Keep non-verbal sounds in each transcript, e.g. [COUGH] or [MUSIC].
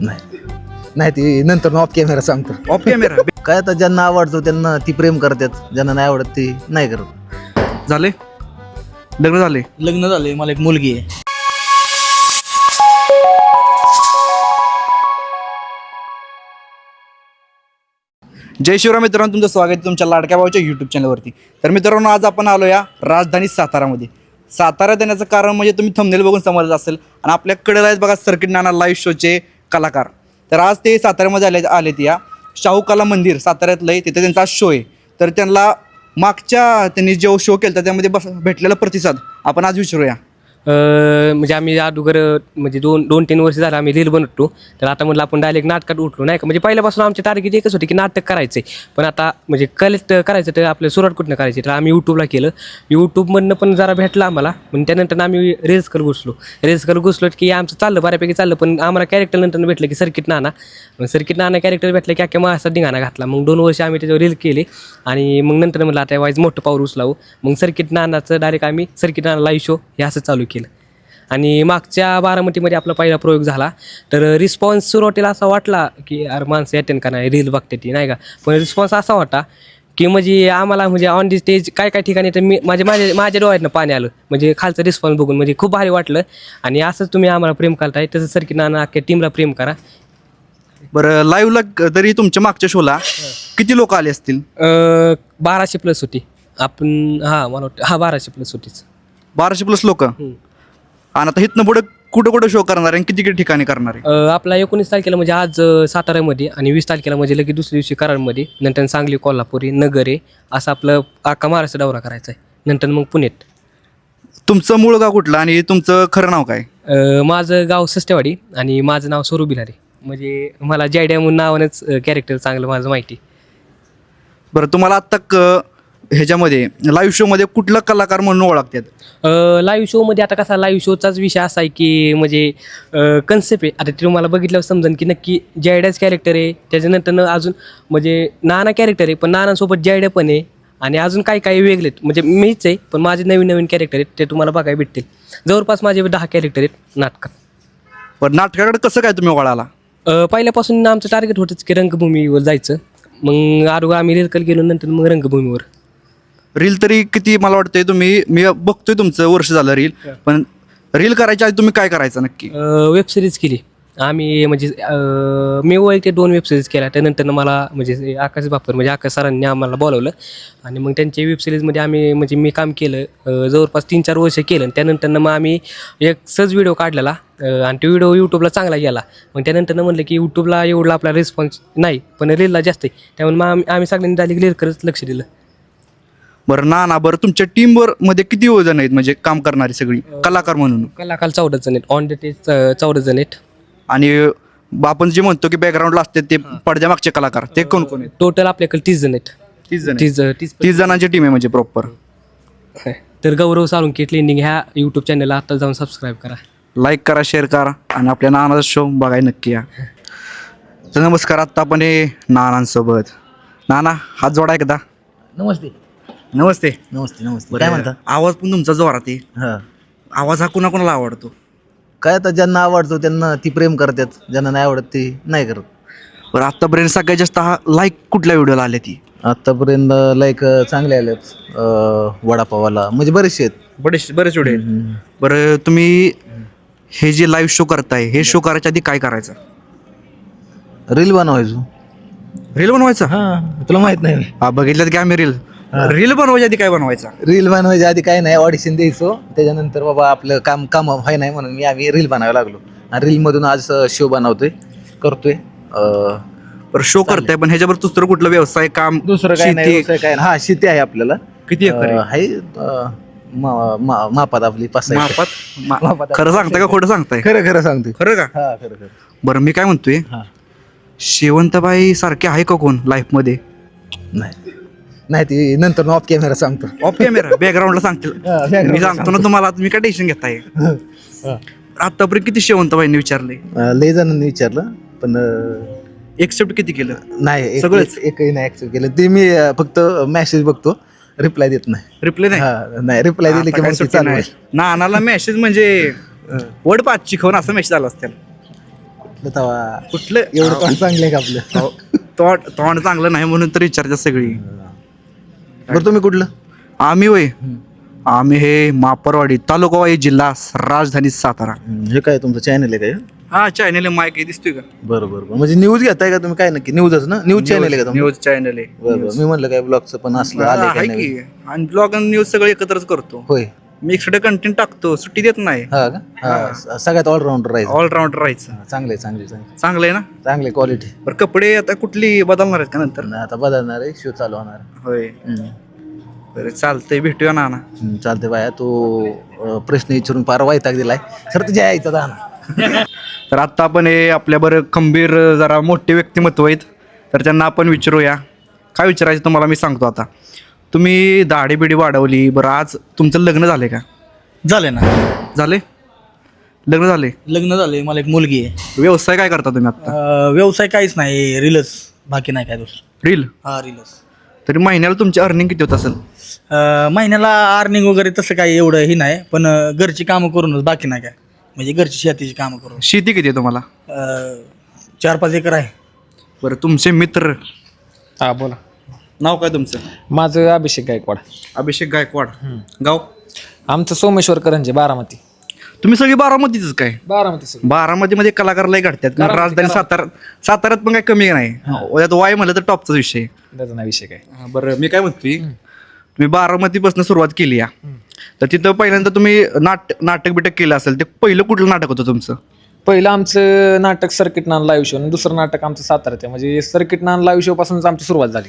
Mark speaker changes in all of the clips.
Speaker 1: नाही. नाही ती नंतर ऑफ कॅमेरा सांगतो.
Speaker 2: ऑफ कॅमेरा
Speaker 1: काय आता ज्यांना आवडतो त्यांना ती प्रेम करतात. ज्यांना नाही आवडत ती नाही करत.
Speaker 2: झाले? लग्न झाले?
Speaker 3: लग्न झालंय मला एक मुलगी आहे.
Speaker 2: जय शिवराम मित्रांनो तुमचं स्वागत आहे तुमच्या लाडक्या भाऊच्या यूट्यूब चॅनलवरती तर मित्रांनो आज आपण आलो या राजधानी सातारामध्ये. सातारा देण्याचं कारण म्हणजे तुम्ही थंबनेल बघून समजलं असेल. आणि आपल्याकडे आहेत बघा सर्किट नाना लाईव्ह शोचे कलाकार. तर आज ते साताऱ्यामध्ये आले आलेत या. शाहू कला मंदिर साताऱ्यातलं आहे तिथे त्यांचा शो आहे. तर त्यांना मागच्या त्यांनी जो शो केला त्यामध्ये बस भेटलेला प्रतिसाद. आपण आज विचारूया.
Speaker 4: म्हणजे आम्ही अगोदर म्हणजे दोन दोन तीन वर्ष झालं आम्ही रील बनवतो. तर आता म्हटलं आपण डायरेक्ट नाटकात उठलो नाही का? म्हणजे पहिल्यापासून आमची टार्गेट एकच होती की नाटक करायचं आहे पण आता म्हणजे कलेक्ट करायचं तर आपल्या सुरुवात कुठनं करायची? तर आम्ही यूट्यूबला केलं. यूट्यूबमधनं पण जरा भेटलं आम्हाला. पण त्यानंतर आम्ही रेल्स कर घुसलो. रेल्स कर घुसलो की आमचं चाललं बऱ्यापैकी चाललं. पण आम्हाला कॅरेक्टर नंतर भेटलं की सर्किट नाना मग सर्किट नाना कॅरेक्टर भेटलं की अख्या महाराष्ट्रात धिंगाणा घातला. मग दोन वर्ष आम्ही त्याच्यावर रील केले. आणि मग नंतर म्हटलं आता वाईज मोठं पाऊल उचलावं. मग सर्किट नानाचं डायरेक्ट आम्ही सर्किट नाना लाईव्ह शो हे असं चालू केलं. आणि मागच्या बारामतीमध्ये आपला पहिला प्रयोग झाला. तर रिस्पॉन्स सुरुवातीला असा वाटला की अरे माणसं अटेंड का नाही? रील बघते ती नाही का? पण रिस्पॉन्स असा होता की म्हणजे आम्हाला म्हणजे ऑन दी स्टेज काय काय ठिकाणी तर मी माझ्या माझ्या माझ्या डोळ्यातनं पाणी आलं. म्हणजे खालचं रिस्पॉन्स बघून म्हणजे खूप भारी वाटलं. आणि असंच तुम्ही आम्हाला प्रेम करताय. तसं सरकी नाना अख्ख्या टीमला प्रेम करा.
Speaker 2: बरं लाईव्हला तरी तुमच्या मागच्या शोला किती लोक आले असतील?
Speaker 4: अं, बाराशे प्लस होती. आपण हां मला वाटतं हां बाराशे प्लस होतीच.
Speaker 2: बाराशे प्लस लोक? आणि आता इथनं पुढे कुठं कुठं शो करणार आहे आणि किती किती ठिकाणी करणार आहे?
Speaker 4: अ, आपला एकोणीस तारखेला म्हणजे आज अ, साताऱ्यामध्ये आणि वीस तारखेला म्हणजे लगेच दुसऱ्या दिवशी कराडमध्ये नंतर सांगली कोल्हापुरी नगरे असं आपलं अख्खा महाराष्ट्र दौरा करायचा आहे. नंतर मग पुण्यात.
Speaker 2: तुमचं मूळ गाव कुठलं आणि तुमचं खरं नाव काय?
Speaker 4: अ, माझं गाव सस्टेवाडी आणि माझं नाव स्वरूप बिलारे. म्हणजे मला जयड्या म्हणून नावानंच कॅरेक्टर चांगलं माझं माहिती.
Speaker 2: बरं तुम्हाला आत्ता क ह्याच्यामध्ये लाईव्ह शोमध्ये कुठलं कलाकार म्हणून ओळखतात?
Speaker 4: लाईव्ह शोमध्ये आता कसा लाईव्ह शोचाच विषय असा आहे की म्हणजे कन्सेप्ट आहे. आता ते तुम्हाला बघितल्यावर समजेल की नक्की जयड्याच कॅरेक्टर आहे. त्याच्यानंतर अजून म्हणजे नाना कॅरेक्टर आहे पण नानासोबत जयड्या पण आहे. आणि अजून काही काही वेगळेत म्हणजे मीच आहे पण माझे नवीन नवीन कॅरेक्टर आहेत ते तुम्हाला बघायला भेटतील. जवळपास माझे दहा कॅरेक्टर आहेत नाटकात
Speaker 2: पण नाटकाकडे कसं काय तुम्ही वळाला?
Speaker 4: अ, पहिल्यापासून आमचं टार्गेट होतंच की रंगभूमीवर जायचं. मग अगोदर आम्ही रेलकल गेलो नंतर मग रंगभूमीवर.
Speaker 2: रील तरी किती मला वाटतंय तुम्ही मी बघतोय तुमचं वर्ष झालं रील. पण रील करायच्या आधी तुम्ही काय करायचं नक्की?
Speaker 4: वेब सिरीज केली. आम्ही म्हणजे अं, मी वैयक्तिक दोन वेब सिरीज केल्या. त्यानंतर मला म्हणजे आकाश बापर म्हणजे आकाश सरांनी आम्हाला बोलवलं. आणि मग त्यांच्या वेब सिरीजमध्ये आम्ही म्हणजे मी काम केलं. अं, जवळपास तीन चार वर्ष केलं. आणि त्यानंतर मग आम्ही एक सहज व्हिडिओ काढलेला. अं, आणि तो व्हिडिओ यूट्यूबला चांगला गेला. मग त्यानंतर म्हणलं की यूट्यूबला एवढा आपला रिस्पॉन्स नाही पण रीलला जास्त आहे. त्यामुळे मग आम्ही आम्ही सगळ्यांनी झाली क्लिअर करत लक्ष दिलं.
Speaker 2: बरं ना ना बरं तुमच्या टीमवर मध्ये किती जण आहेत? म्हणजे काम करणारी सगळी कलाकार म्हणून.
Speaker 4: कलाकार चौदा जण आहेत. ऑन द टेज चौदा जण आहेत.
Speaker 2: आणि आपण जे म्हणतो की बॅकग्राऊंडला असते ते पडद्या मागचे कलाकार ते कोण कोण आहेत?
Speaker 4: टोटल आपल्याकडे तीस जण आहेत.
Speaker 2: तीस जण.
Speaker 4: तीस तीस
Speaker 2: तीस जणांची टीम आहे म्हणजे प्रॉपर
Speaker 4: तर गौरव साळुंके ट्रेंडिंग ह्या यूट्यूब चॅनलला आता जाऊन सबस्क्राईब करा.
Speaker 2: लाईक करा शेअर करा आणि आपल्या नानाचा शो बघाय नक्की या. तर नमस्कार आत्ता आपण हे नानांसोबत. नाना हात जोडा एकदा.
Speaker 1: नमस्ते.
Speaker 2: नमस्ते.
Speaker 1: नमस्ते नमस्ते. काय म्हणता?
Speaker 2: आवाज पण तुमचा जोरात आहे.
Speaker 1: हां.
Speaker 2: आवाज हा कुणा कोणाला आवडतो?
Speaker 1: काय आता ज्यांना आवडतो त्यांना ती प्रेम करतात. ज्यांना नाही आवडत ती नाही करत.
Speaker 2: बरं आत्तापर्यंत सगळ्यात जास्त हा लाईक कुठल्या व्हिडिओला आले ती?
Speaker 1: आत्तापर्यंत लाईक चांगले आलेत. अं, वडापावाला म्हणजे बरेचसे आहेत.
Speaker 2: बरेच बरेच व्हिडिओ बरं तुम्ही हे जे लाईव्ह शो करताय हे शो करायच्या आधी काय करायचं?
Speaker 1: रील बनवायचो.
Speaker 2: रील बनवायचा?
Speaker 1: हां तुला माहीत नाही.
Speaker 2: हा बघितलं की आम्ही रील रील बनवायच्या आधी काय बनवायचा?
Speaker 1: रील बनवायच्या आधी काय नाही ऑडिशन द्यायचो. त्याच्यानंतर बाबा आपलं काम काम व्हाय नाही म्हणून मी आम्ही रील बनवायला लागलो. आणि रीलमधून आज शो बनवतोय करतोय. अं,
Speaker 2: बरं शो करताय पण ह्याच्यावर दुसरं कुठलं व्यवसाय काम
Speaker 1: दुसरं काय नाही
Speaker 2: शेती?
Speaker 1: दुसरं काय नाही. हा शेती आहे आपल्याला.
Speaker 2: किती एकर आहे?
Speaker 1: अं, आहे अं, मा- मा- मापात आपली पाच सहा एकर.
Speaker 2: मापात? मा-
Speaker 1: मापात
Speaker 2: खरं सांगताय का? खोटं सांगताय?
Speaker 1: खरं खरं सांगतोय.
Speaker 2: खरं का?
Speaker 1: हा खरं खरं.
Speaker 2: बरं मी काय म्हणतोय?
Speaker 1: हा.
Speaker 2: शेवंतबाई सारखे आहे का कोण लाईफमध्ये?
Speaker 1: नाही. नाही ती नंतर ऑफ कॅमेरा सांगतो.
Speaker 2: ऑफ कॅमेरा बॅकग्राऊंडला सांगतील. मी सांगतो ना तुम्हाला तुम्ही काय टेन्शन घेताय आतापर्यंत किती शेवंतबाईंनी विचारले?
Speaker 1: लय जणांनी विचारलं पण
Speaker 2: एक्सेप्ट किती केलं?
Speaker 1: नाही
Speaker 2: सगळंच?
Speaker 1: एक- एकही नाही ऍक्सेप्ट केलं. ते मी फक्त मेसेज बघतो रिप्लाय देत नाही.
Speaker 2: रिप्लाय नाही?
Speaker 1: हा नाही रिप्लाय दिली की मग चालू. आहे.
Speaker 2: नानाला मेसेज म्हणजे वड पाच शिकवून असं मेसेज आला असतील
Speaker 1: कुठलं एवढं तोंड चांगलं आहे का आपलं?
Speaker 2: तोंड चांगलं नाही म्हणून तर विचारतात सगळी.
Speaker 1: बरं तुम्ही कुठलं?
Speaker 2: आम्ही वय. आम्ही हे मापरवाडी तालुका वाई जिल्हा राजधानी सातारा.
Speaker 1: हे काय तुमचं चॅनल आहे काय
Speaker 2: हा? चॅनल माईक दिसतोय का?
Speaker 1: बरं बरं बरं. म्हणजे न्यूज घेताय का तुम्ही? काय नक्की? न्यूजच ना? न्यूज चॅनल आहे का तुमचं?
Speaker 2: न्यूज चॅनल आहे.
Speaker 1: बरं बरं. मी म्हणलं काय ब्लॉगचं पण असलं आलं
Speaker 2: आहे. की आणि ब्लॉग आणि न्यूज सगळं एकत्रच करतो.
Speaker 1: होय.
Speaker 2: मी इकडे कंटेंट टाकतो सुट्टी देत नाही.
Speaker 1: हा का? हा स- सगळ्यात ऑलराऊंडर राहायचं
Speaker 2: ऑलराऊंडर राहायचं
Speaker 1: चांगले चांगले चांगले
Speaker 2: चांगलं आहे ना?
Speaker 1: चांगले क्वालिटी
Speaker 2: बरं कपडे आता कुठली बदलणार आहेत का नंतर?
Speaker 1: आता बदलणार आहे शो चालू होणार
Speaker 2: होय.
Speaker 1: हम्म.
Speaker 2: बरं चालतंय भेटूया ना ना.
Speaker 1: हम्म, चालते बाया तू अं, प्रश्न विचारून फार वाईटाक दिलाय. सर तुझ्या यायचा दाना. [LAUGHS]
Speaker 2: तर आत्ता आपण हे आपल्या बरं खंबीर जरा मोठे व्यक्तिमत्व आहेत. तर त्यांना आपण विचारूया. काय विचारायचं तुम्हाला मी सांगतो आता. तुम्ही दाढी बिडी वाढवली बरं आज तुमचं लग्न झाले का?
Speaker 3: झाले ना.
Speaker 2: झाले लग्न झाले
Speaker 3: लग्न झाले मला एक मुलगी आहे.
Speaker 2: व्यवसाय काय करता तुम्ही आता?
Speaker 3: अं, व्यवसाय काहीच नाही रीलच बाकी नाही काय दुसरं.
Speaker 2: रील?
Speaker 3: हा रीलच.
Speaker 2: तरी महिन्याला तुमची अर्निंग किती होत असेल?
Speaker 3: महिन्याला अर्निंग वगैरे तसं काही एवढं ही नाही पण अं, घरची कामं करूनच बाकी नाही काय. म्हणजे घरची शेतीची कामं करून.
Speaker 2: शेती किती आहे तुम्हाला?
Speaker 3: अं, चार पाच एकर आहे.
Speaker 2: बरं तुमचे मित्र?
Speaker 4: हा बोला.
Speaker 2: नाव काय तुमचं?
Speaker 5: माझं अभिषेक गायकवाड.
Speaker 2: अभिषेक गायकवाड. गाव?
Speaker 5: आमचं सोमेश्वर करंजे बारामती.
Speaker 2: तुम्ही सगळी बारामतीच काय?
Speaker 5: बारामती सर
Speaker 2: बारामतीमध्ये कलाकारलाही घडतात. कारण राजधानी सातारा साताऱ्यात पण काय कमी नाही. त्यात वाय म्हणलं तर टॉपचा विषय. आहे.
Speaker 5: त्याचा नाही विषय काय.
Speaker 2: हा, बरं. मी काय म्हणतोय? तुम्ही बारामतीपासून सुरुवात केली या तर तिथं पहिल्यांदा तुम्ही नाट नाटक बिटक केलं असेल ते पहिलं कुठलं नाटक होतं तुमचं?
Speaker 5: पहिलं आमचं नाटक सर्किट नान लाईव्ह शो आणि दुसरं नाटक आमचं साताऱ्यात आहे म्हणजे सर्किट नान लाईव्ह शो पासूनच आमची सुरुवात झाली.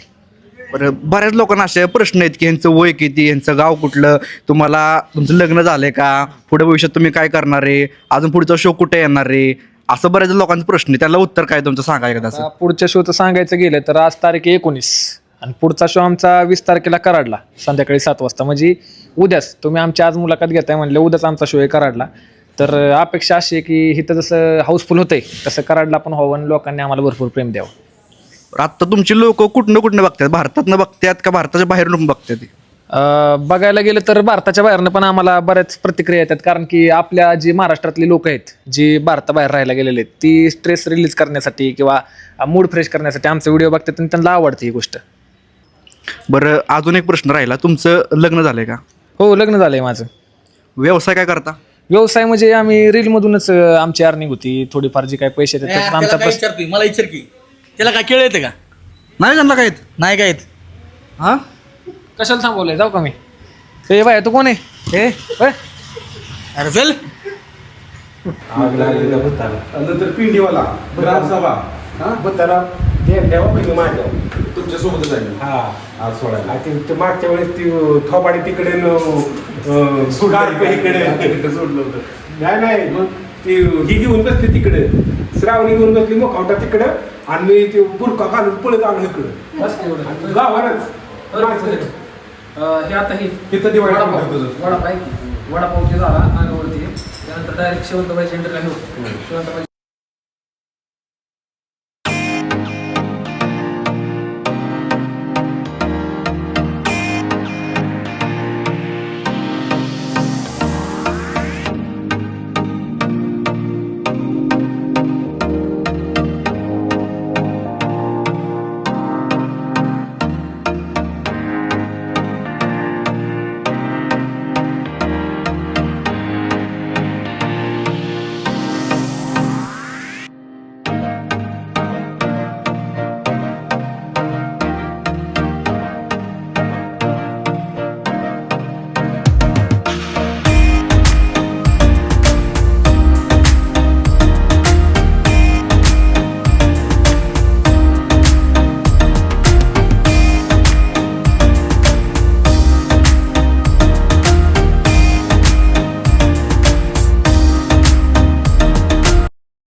Speaker 2: बरं बऱ्याच लोकांना असे प्रश्न आहेत की यांचं वय किती यांचं गाव कुठलं तुम्हाला तुमचं लग्न झालंय का? पुढे भविष्यात तुम्ही काय करणार आहे? अजून पुढचा शो कुठे येणार आहे? असं बऱ्याच लोकांचा प्रश्न आहे त्याला उत्तर काय तुमचं? सांगा एकदा असं.
Speaker 5: आता पुढच्या शोचं सांगायचं गेलं तर आज तारीख एकोणीस. आणि पुढचा शो आमचा वीस तारखेला कराडला संध्याकाळी सात वाजता. म्हणजे उद्याच तुम्ही आमची आज मुलाखत घेताय म्हणलं उद्याच आमचा शो आहे कराडला. तर अपेक्षा अशी आहे की इथं जसं हाऊसफुल होतंय तसं कराडला पण व्हावं आणि लोकांनी आम्हाला भरपूर प्रेम द्यावं.
Speaker 2: आता तुमची लोक कुठनं कुठनं बघतात? भारतातनं बघतात का भारताच्या बाहेरून बघतात?
Speaker 5: अं, बघायला गेलं तर भारताच्या बाहेरनं पण आम्हाला बऱ्याच प्रतिक्रिया येतात. कारण की आपल्या जी महाराष्ट्रातली लोक आहेत जी भारताबाहेर राहायला गेलेले आहेत ती स्ट्रेस रिलीज करण्यासाठी किंवा मूड फ्रेश करण्यासाठी आमचा व्हिडिओ बघतात आणि त्यांना आवडते ही गोष्ट.
Speaker 2: बरं अजून एक प्रश्न राहिला. तुमचं लग्न झालंय का?
Speaker 5: हो लग्न झालंय माझं.
Speaker 2: व्यवसाय काय करता?
Speaker 5: व्यवसाय म्हणजे आम्ही रीलमधूनच अं, आमची अर्निंग होती. थोडीफार जी काही पैसे येतात त्यातून आमचा प्रश्न
Speaker 3: विचारतोय मला विचार की त्याला काय केळ येते का?
Speaker 2: नाही त्यांना काय
Speaker 3: नाही काय येत.
Speaker 2: हा?
Speaker 5: कशाला थांबवलंय? जाऊ का मी? हे बाय तू कोण आहे? हे होय?
Speaker 3: अरे चल.
Speaker 6: नंतर पिंडीवाला ग्रामसभा. हा? त्याला ठेवा पहिले माझ्या. तुमच्या सोबतच आहे हा. आज सोडायला. ते मागच्या वेळेस ती थोपाडी तिकडे सुडार इकडे. सोडलं होतं. नाही नाही. मग? ती ही घेऊन बसली तिकडे. श्रावणी घेऊन बसली मोखावटा तिकडे. आणि मी ते बुरका घालून पळत आलो इकडे. गावानच
Speaker 5: हे आता हे
Speaker 6: तिथं
Speaker 5: वडापाव.
Speaker 6: तुझं.
Speaker 5: वडापाव आहे की? वडापाव ते झाला आणि वरती त्यानंतर डायरेक्ट शेवंतबाईच्या इंटरव्ह्यू शेवंतबाईच्या